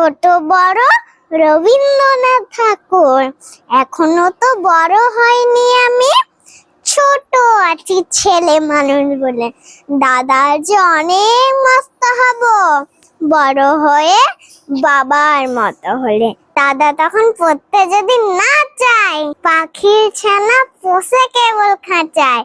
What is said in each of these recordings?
ছোট বড় রবীন্দ্রনাথ ঠাকুর। এখনও তো বড় হয়নি আমি। ছোট আছি ছেলে মানুষ বলে। দাদার যে অনেক মস্ত হব। বড় হয়ে বাবার মতো হলে। দাদা তখন পড়তে যদি না চায়, পাখির ছানা পোষে কেবল খাঁচায়।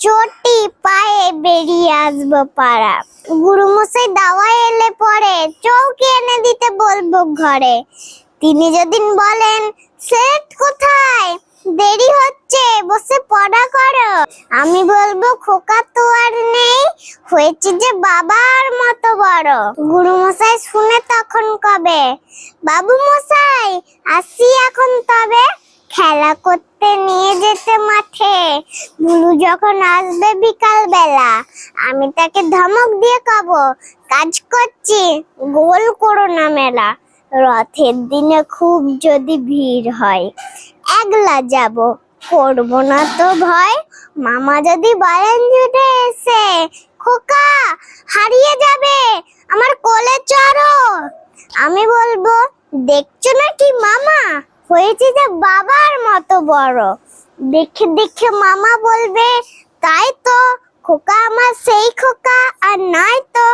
চটি পায়ে বেরিয়ে আসব পাড়া। গুরুমশাই দাওয়া এলে পরে চৌকি এনে দিতে বলব ঘরে। তিনি যদি বলেন সেট কোথায়? দেরি হচ্ছে, বসে পড়া করো। আমি বলব, খোকা তো আর নেই, হয়েছে যে বাবার মতো বড়। গুরুমশাই শুনে তখন কবে, বাবু মশাই, আসি এখন তবে। খেলা করতে নিয়ে যেতে মাঠে। বুলু যখন আসবে বিকাল বেলা আমি তাকে ধমক দিয়ে কব, কাজ করছি, গোল করো না মেলা। রথের দিনে খুব যদি ভিড় হয়, একলা যাব, করব না তো ভয়। মামা যদি বলেন ছুটে এসে, খোকা, হারিয়ে যাবে আমার কোলে চড়ো আমি বলব দেখছ না কি মামা হয়েছে যে বাবার মতো বড়। দেখে দেখে মামা বলবে, তাই তো, খোকা আমার সেই খোকা, আর নাই তো।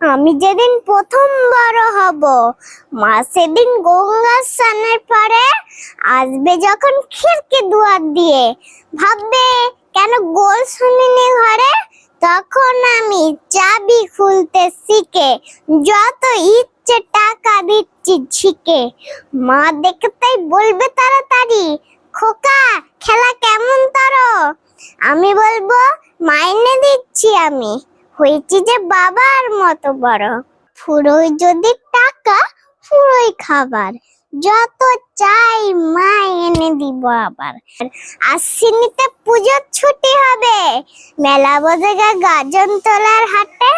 আমি যেদিন প্রথম বড় হব, মা সেদিন গঙ্গা স্নানের পরে আসবে যখন খিড়কি দুয়ার দিয়ে। ভাববে, কেন গোল শুনিনি ঘরে? তখন আমি চাবি খুলতে শিখে, যত ইচ্ছে টাকা দিচ্ছি ঝিকে মা দেখতেই বলবে তাড়াতাড়ি, খোকা, খেলা কেমন তার? আমি বলব মাইনে দিচ্ছি আমি। হয়েছি যে বাবার মতো বড়। ফুরোই যদি টাকা ফুরোই খাবার। যত চাই মা এনে দিব আবার। আশ্বিনীতে পুজোর ছুটি হবে। মেলা বোঝেগা গাজন তোলার হাটে।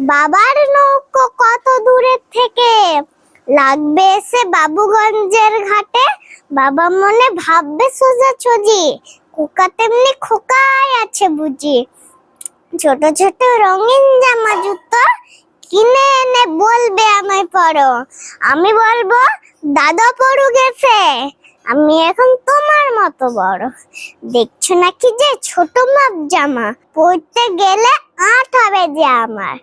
বাবার নৌকো কত দূরের থেকে? লাগবে এসে বাবুগঞ্জের ঘাটে। বাবা মনে ভাববে সোজা ছজি। কুকা তেমনি খোকায় আছে বুঝি। ছোট ছোট রঙিন জামা জুতো কিনে এনে বলবে আমায় পড়ো। আমি বলব, দাদা পড়ু গেছে। আমি এখন তোমার মতো বড়। দেখছ নাকি যে ছোট মাপ জামা? পড়তে গেলে আট হবে যে আমার।